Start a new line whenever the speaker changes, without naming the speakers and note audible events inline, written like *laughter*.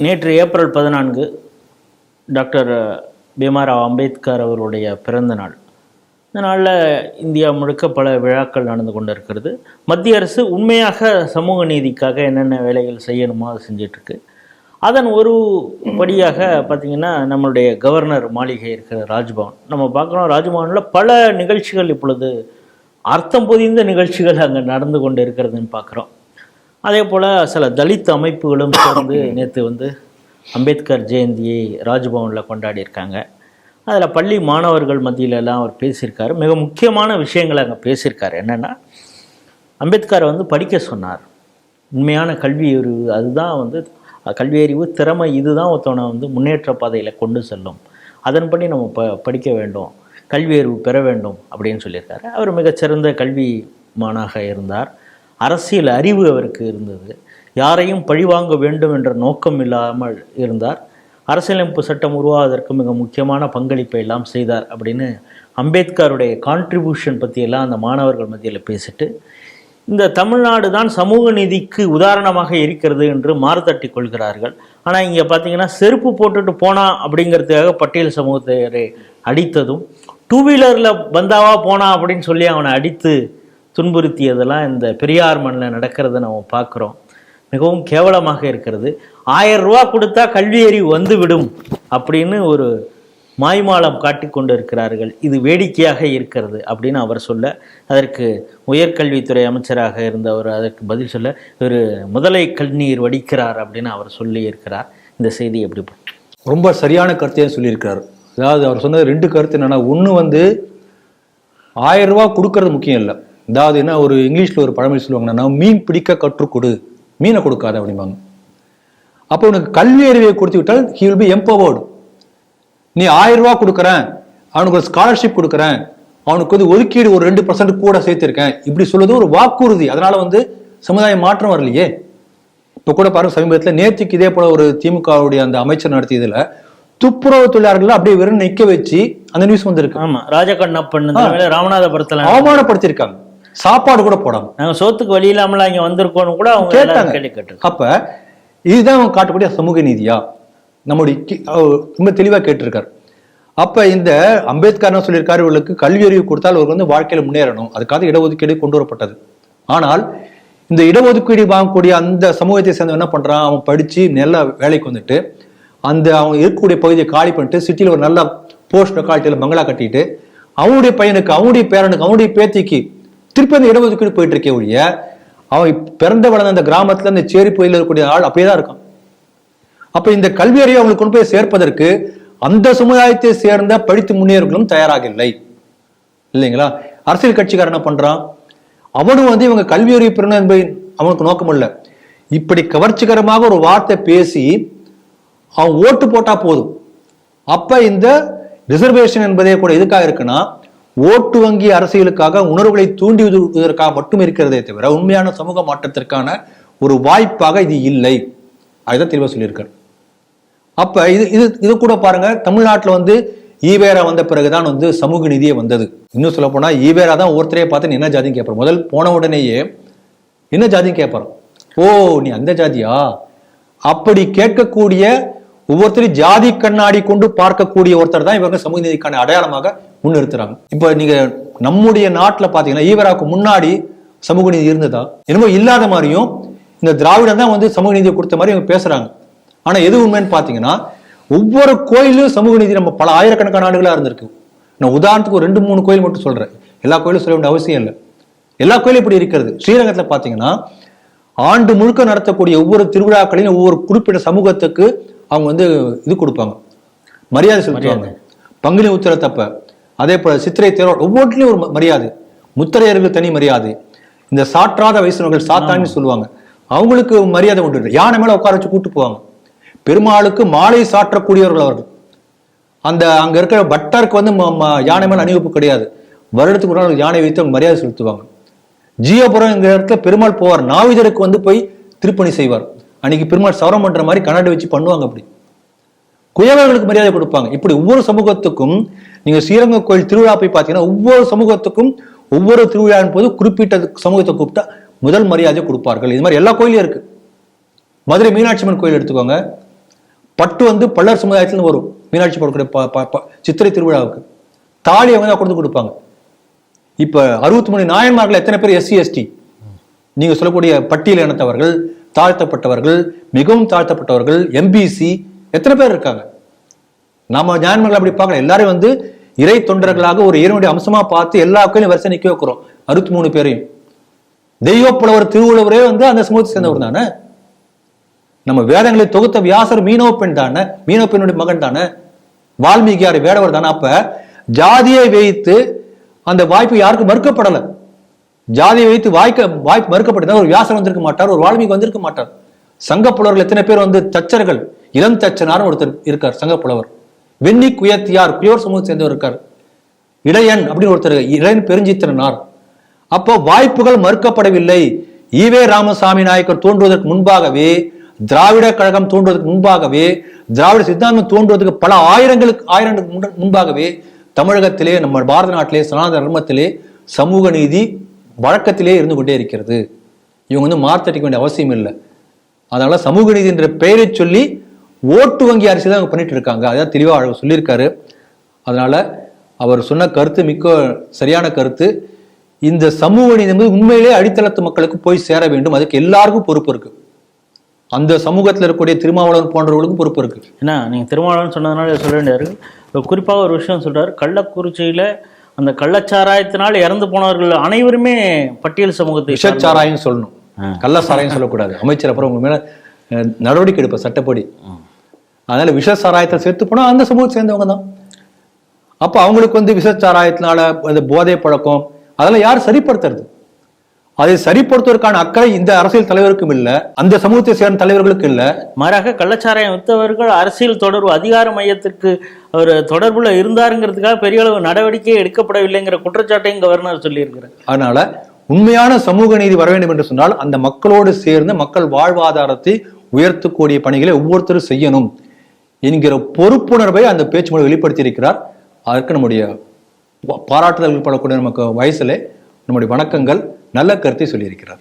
நேற்று ஏப்ரல் பதினான்கு டாக்டர் பீமாராவ் அம்பேத்கர் அவருடைய பிறந்த நாள். இந்த நாளில் இந்தியா முழுக்க பல விழாக்கள் நடந்து கொண்டு இருக்கிறது மத்திய அரசு உண்மையாக சமூக நீதிக்காக என்னென்ன வேலைகள் செய்யணுமோ அதை செஞ்சிட்ருக்கு. அதன் ஒரு படியாக பார்த்திங்கன்னா நம்மளுடைய கவர்னர் மாளிகை இருக்கிற ராஜ்பவன். நம்ம பார்க்குறோம் ராஜ்பவனில் பல நிகழ்ச்சிகள் இப்பொழுது அர்த்தம் பொதிந்த நிகழ்ச்சிகள் அங்கே நடந்து கொண்டு இருக்கிறதுன்னு பார்க்குறோம் அதே போல் சில தலித் அமைப்புகளும் சேர்ந்து *coughs* நேற்று வந்து அம்பேத்கர் ஜெயந்தியை ராஜ்பவனில் கொண்டாடியிருக்காங்க. அதில் பள்ளி மாணவர்கள் மத்தியிலலாம் அவர் பேசியிருக்காரு. மிக முக்கியமான விஷயங்களை அங்கே பேசியிருக்காரு. என்னென்னா அம்பேத்கரை வந்து படிக்க சொன்னார். உண்மையான கல்வி அறிவு அதுதான் வந்து கல்வி அறிவு திறமை இதுதான் ஒருத்தவனை வந்து முன்னேற்ற பாதையில் கொண்டு செல்லும். அதன்படி நம்ம ப படிக்க வேண்டும். கல்வி அறிவு பெற வேண்டும் அப்படின்னு சொல்லியிருக்காரு. அவர் மிகச்சிறந்த கல்விமானாக இருந்தார். அரசியல் அறிவு அவருக்கு இருந்தது. யாரையும் பழிவாங்க வேண்டும் என்ற நோக்கம் இல்லாமல் இருந்தார். அரசியலமைப்பு சட்டம் உருவாவதற்கு மிக முக்கியமான பங்களிப்பை எல்லாம் செய்தார் அப்படின்னு அம்பேத்கருடைய கான்ட்ரிபியூஷன் பற்றியெல்லாம் அந்த மாணவர்கள் மத்தியில் பேசிட்டு இந்த தமிழ்நாடு தான் சமூக நீதிக்கு உதாரணமாக இருக்கிறது என்று மாறுதட்டி கொள்கிறார்கள். ஆனால் இங்கே பார்த்தீங்கன்னா செருப்பு போட்டுட்டு போனா அப்படிங்கிறதுக்காக பட்டியல் சமூகத்தை அடித்ததும் டூ வீலரில் பந்தாவா போனா அப்படின்னு சொல்லி அவனை அடித்து துன்புறுத்தியதெல்லாம் இந்த பெரியார் மண்ணில் நடக்கிறத நம்ம பார்க்குறோம். மிகவும் கேவலமாக இருக்கிறது. ஆயிரம் ரூபா கொடுத்தா கல்வி அறிவு வந்துவிடும் அப்படின்னு ஒரு மாய்மாலம் காட்டி கொண்டு இருக்கிறார்கள் இது வேடிக்கையாக இருக்கிறது அப்படின்னு அவர் சொல்ல அதற்கு உயர்கல்வித்துறை அமைச்சராக இருந்தவர் அதற்கு பதில் சொல்ல ஒரு முதலை கண்ணீர் வடிக்கிறார் அப்படின்னு அவர் சொல்லி இருக்கிறார் இந்த செய்தி எப்படி
ரொம்ப சரியான கருத்தையும் சொல்லியிருக்கிறார். அதாவது அவர் சொன்னது ரெண்டு கருத்து என்னன்னா ஒன்று வந்து ஆயிரம் ரூபா கொடுக்கறது முக்கியம் இல்லை. அதாவது என்ன ஒரு இங்கிலீஷில் ஒரு பழமொழி சொல்லுவாங்க என்னன்னா மீன் பிடிக்க கற்றுக் கொடு. மீனை கொடுக்காத அப்படிம்பாங்க அப்போ உனக்கு கல்வி அறிவை கொடுத்து விட்டால் ஹி வில் பி எம்பவர்டு நீ ஆயிரம் ரூபாய் கொடுக்குறேன். அவனுக்கு ஒரு ஸ்காலர்ஷிப் கொடுக்குறேன். அவனுக்கு வந்து ஒதுக்கீடு ஒரு ரெண்டு பர்சன்ட் கூட சேர்த்திருக்கேன். இப்படி சொல்றது ஒரு வாக்குறுதி. அதனால வந்து சமுதாய மாற்றம் வரலையே. இப்போ கூட பாருங்க சமீபத்தில் நேற்றுக்கு இதே போல ஒரு திமுகவுடைய அந்த அமைச்சர் நடத்தியதுல துப்புரவு தொழிலாளர்களை அப்படியே வெறும் நிக்க வச்சு அந்த நியூஸ் வந்திருக்கு.
ஆமா ராஜகண்ணப்பன் ராமநாதபுரத்துல
அவமானப்படுத்தியிருக்காங்க. சாப்பாடு கூட போடாம.
நாங்க சோத்துக்கு வழி இல்லாமல இங்க வந்திருக்கோம்னு கூட அவங்க
கேட்டாங்க.
கேள்வி கேட்டு
அப்ப இதுதான் அவங்க காட்டக்கூடிய சமூக நீதியா? நம்முடைய ரொம்ப தெளிவா கேட்டிருக்காரு. அப்ப இந்த அம்பேத்கர் என்ன சொல்லியிருக்காரு? இவர்களுக்கு கல்வி அறிவு கொடுத்தால் அவர்கள் வந்து வாழ்க்கையில முன்னேறணும். அதுக்காக இடஒதுக்கீடு கொண்டு வரப்பட்டது ஆனால் இந்த இடஒதுக்கீடு வாங்கக்கூடிய அந்த சமூகத்தை சேர்ந்தவன் என்ன பண்றான்? அவன் படிச்சு நல்ல வேலைக்கு வந்துட்டு அந்த அவன் இருக்கக்கூடிய பகுதியை காலி பண்ணிட்டு சிட்டியில் ஒரு நல்ல போஸ்ட் லொக்காலிட்டியில் பங்களா கட்டிட்டு அவனுடைய பையனுக்கு அவனுடைய பேரனுக்கு அவனுடைய பேத்திக்கு திருப்பி அந்த இடஒதுக்கீடு போயிட்டு இருக்கே ஒழிய அவன் பிறந்த வளர்ந்த அந்த கிராமத்துல அந்த சேரி பகுதியில் இருக்கக்கூடிய ஆள் அப்படியே தான் இருக்கான். அப்ப இந்த கல்வி அறிவை அவங்களுக்கு கொண்டு போய் சேர்ப்பதற்கு அந்த சமுதாயத்தை சேர்ந்த படித்து முன்னேறுகளும் தயாராக இல்லை இல்லைங்களா? அரசியல் கட்சிக்காரன் என்ன பண்றான்? அவனும் வந்து இவங்க கல்வி அறிவு பெறணும் என்பது அவனுக்கு நோக்கம் இல்ல. இப்படி கவர்ச்சிகரமாக ஒரு வார்த்தை பேசி அவன் ஓட்டு போட்டா போதும். அப்ப இந்த ரிசர்வேஷன் என்பதே கூட எதுக்காக இருக்குன்னா ஓட்டு வங்கி அரசியலுக்காக உணர்வுகளை தூண்டிவிடுவதற்காக மட்டும் இருக்கிறதே தவிர உண்மையான சமூக மாற்றத்திற்கான ஒரு வாய்ப்பாக இது இல்லை. அதுதான் தெளிவாக சொல்லியிருக்காரு. அப்ப இது இது இது கூட பாருங்க தமிழ்நாட்டில் வந்து ஈவேரா வந்த பிறகுதான் வந்து சமூக நீதியே வந்தது. இன்னும் சொல்ல போனா ஈவேரா தான் ஒருத்தரையே பார்த்து என்ன ஜாதின்னு கேட்பார். முதல் போன உடனேயே என்ன ஜாதின்னு கேட்பார்? ஓ நீ அந்த ஜாதியா? அப்படி கேட்கக்கூடிய ஒவ்வொருத்தரையும் ஜாதி கண்ணாடி கொண்டு பார்க்கக்கூடிய ஒருத்தர் தான் இவங்க சமூக நீதிக்கான அடையாளமாக முன்னிறுத்துறாங்க. இப்ப நீங்க நம்முடைய நாட்டுல பாத்தீங்கன்னா ஈவராவுக்கு முன்னாடி சமூக நீதி இருந்ததா? என்னமோ இல்லாத மாதிரியும் இந்த திராவிடம் தான் வந்து சமூக நீதியை கொடுத்த மாதிரி இவங்க பேசுறாங்க. ஆனா எது உண்மைன்னு பாத்தீங்கன்னா ஒவ்வொரு கோயிலும் சமூக நீதி நம்ம பல ஆயிரக்கணக்கான ஆண்டுகளா இருந்திருக்கு. நான் உதாரணத்துக்கு ஒரு ரெண்டு மூணு கோயில் மட்டும் சொல்றேன். எல்லா கோயிலும் சொல்ல வேண்டிய அவசியம் இல்லை. எல்லா கோயிலும் இப்படி இருக்கிறது. ஸ்ரீரங்கத்துல பாத்தீங்கன்னா ஆண்டு முழுக்க நடத்தக்கூடிய ஒவ்வொரு திருவிழாக்களையும் ஒவ்வொரு குறிப்பிட்ட சமூகத்துக்கு அவங்க வந்து இது கொடுப்பாங்க. மரியாதை செலுத்துவாங்க. பங்குனி உத்திரத்தப்ப அதே போல சித்திரை தேரோல் ஒவ்வொன்றிலையும் ஒரு மரியாதை. முத்திரையர்களுக்கு தனி மரியாதை. இந்த சாற்றாத வயசுனர்கள் சாத்தான்னு சொல்லுவாங்க. அவங்களுக்கு மரியாதை உண்டு. யானை மேல உட்கார வச்சு கூட்டு போவாங்க. பெருமாளுக்கு மாலை சாற்றக்கூடியவர்கள் அவர்கள். அந்த அங்க இருக்கிற பட்டருக்கு வந்து யானை மேல அணிவகுப்பு கிடையாது. வருடத்துக்கு ஒரு நாள் யானை வைத்து அவங்க மரியாதை செலுத்துவாங்க. என்கிற இடத்துல பெருமாள் போவார். நாவிதருக்கு வந்து போய் திருப்பணி செய்வார். அன்னைக்கு பெருமாள் சவரம் பண்ற மாதிரி கண்ணாடி வச்சு பண்ணுவாங்க அப்படி. குயவர்களுக்கு மரியாதை கொடுப்பாங்க. இப்படி ஒவ்வொரு சமூகத்துக்கும் நீங்க ஸ்ரீரங்க கோயில் திருவிழா போய் பார்த்தீங்கன்னா ஒவ்வொரு சமூகத்துக்கும் ஒவ்வொரு திருவிழாவின் போது குறிப்பிட்ட சமூகத்தை கூப்பிட்டா முதல் மரியாதை கொடுப்பார்கள். இது மாதிரி எல்லா கோயிலும் இருக்கு. மதுரை மீனாட்சி அம்மன் கோயில் எடுத்துக்கோங்க. பட்டு வந்து பல்லர் சமுதாயத்துல வரும். மீனாட்சி போடக்கூடிய ப- சித்திரை திருவிழாவுக்கு. தாலி அவங்க தான் கொடுத்து கொடுப்பாங்க. இப்ப அறுபத்தி மூணு நாயன்மார்கள் எத்தனை பேர்? SC ST. நீங்க சொல்லக்கூடிய பட்டியல் இனத்தவர்கள் தாழ்த்தப்பட்டவர்கள் மிகவும் தாழ்த்தப்பட்டவர்கள் எம்பிசி எத்தனை பேர் இருக்காங்க? நம்ம ஞானமர்கள் அப்படி பார்க்கல. எல்லாரும் வந்து இறை தொண்டர்களாக ஒரு இறைவனுடைய அம்சமா பார்த்து எல்லா கோயிலும் வரிசை நிக்க வைக்கிறோம். அறுபத்தி மூணு பேரையும். தெய்வப்புலவர் திருவுழவரே வந்து அந்த சமூகத்தை சேர்ந்தவர் தானே? நம்ம வேதங்களை தொகுத்த வியாசர் மீனவ பெண் தானே? மீனவ பெண்ணுடைய மகன் தானே? வால்மீகியார் வேடவர் தானே? அப்ப ஜாதியை வைத்து அந்த வாய்ப்பு யாருக்கும் மறுக்கப்படலை. ஜாதியை வைத்து வாய்க்க வாய்ப்பு மறுக்கப்பட்டதா ஒரு வியாசர் வந்திருக்க மாட்டார் ஒரு வால்மீகி வந்திருக்க மாட்டார். சங்க புலவர்கள் எத்தனை பேர் வந்து தச்சர்கள்? இளம் தச்சனார் ஒருத்தர் இருக்கார் சங்க புலவர் வெண்ணி குயத்தியார் குயோர் சமூகத்தை சேர்ந்தவர் இருக்கார். இளையன் அப்படின்னு ஒருத்தர் இளையன் பெருஞ்சித்திரனார். அப்போ வாய்ப்புகள் மறுக்கப்படவில்லை. ஈவே ராமசாமி நாயக்கர் தோன்றுவதற்கு முன்பாகவே திராவிட கழகம் தோன்றுவதற்கு முன்பாகவே திராவிட சித்தாந்தம் தோன்றுவதற்கு பல ஆயிரங்களுக்கு ஆயிரங்களுக்கு முன்பாகவே தமிழகத்திலே நம்ம பாரத நாட்டிலே சனாதன தர்மத்திலே சமூக நீதி வழக்கத்திலே இருந்து கொண்டே இருக்கிறது. இவங்க வந்து மார்த்தடிக்க வேண்டிய அவசியம் இல்லை. அதனால சமூக நீதி என்ற பெயரை சொல்லி ஓட்டு வங்கி அரசு தான் அவங்க பண்ணிட்டு இருக்காங்க. அதான் தெளிவாக அவர் சொல்லியிருக்காரு. அதனால அவர் சொன்ன கருத்து மிக்க சரியான கருத்து. இந்த சமூக நீதி என்பது உண்மையிலே அடித்தளத்து மக்களுக்கு போய் சேர வேண்டும். அதுக்கு எல்லாருக்கும் பொறுப்பு இருக்கு. அந்த சமூகத்தில் இருக்கக்கூடிய திருமாவளவன் போன்றவர்களுக்கும் பொறுப்பு இருக்கு.
ஏன்னா நீங்கள் திருமாவளவன் சொன்னதுனால சொல்ல வேண்டியாரு இப்போ குறிப்பாக ஒரு விஷயம் சொல்றாரு. கள்ளக்குறிச்சியில் அந்த கள்ளச்சாராயத்தினால் இறந்து போனவர்கள் அனைவருமே பட்டியல் சமூகத்தை.
விஷச்சாராயம் சொல்லணும். கள்ள சாராயம் சொல்லக்கூடாது. அமைச்சர் அப்புறம் உங்க மேல நடவடிக்கை எடுப்ப சட்டப்படி. அதனால விஷ சாராயத்தை சேர்த்து போனா அந்த சமூகத்தை சேர்ந்தவங்க தான். அப்ப அவங்களுக்கு வந்து விஷ சாராயத்தினால அந்த போதை பழக்கம் அதெல்லாம் யார் சரிப்படுத்துறது. அதை சரிப்படுத்துவதற்கான அக்கறை இந்த அரசியல் தலைவருக்கும் இல்ல அந்த சமூகத்தை சேர்ந்த தலைவர்களுக்கு இல்ல.
மாறாக கள்ளச்சாராயம் வித்தவர்கள் அரசியல் தொடர்பு அதிகார மையத்திற்கு அவர் தொடர்புல இருந்தாருங்கிறதுக்காக பெரிய அளவு நடவடிக்கை எடுக்கப்படவில்லைங்கிற குற்றச்சாட்டையும் கவர்னர் சொல்லியிருக்கிறார்.
அதனால உண்மையான சமூக நீதி வர வேண்டும் என்று சொன்னால் அந்த மக்களோடு சேர்ந்து மக்கள் வாழ்வாதாரத்தை உயர்த்தக்கூடிய பணிகளை ஒவ்வொருத்தரும் செய்யணும் என்கிற பொறுப்புணர்வை அந்த பேச்சு மூலம் வெளிப்படுத்தி இருக்கிறார் அதற்கு நம்முடைய பா- பாராட்டுதல்கள் படக்கூடிய நமக்கு வயசுல நம்முடைய வணக்கங்கள் நல்ல கருத்தை சொல்லியிருக்கிறார்.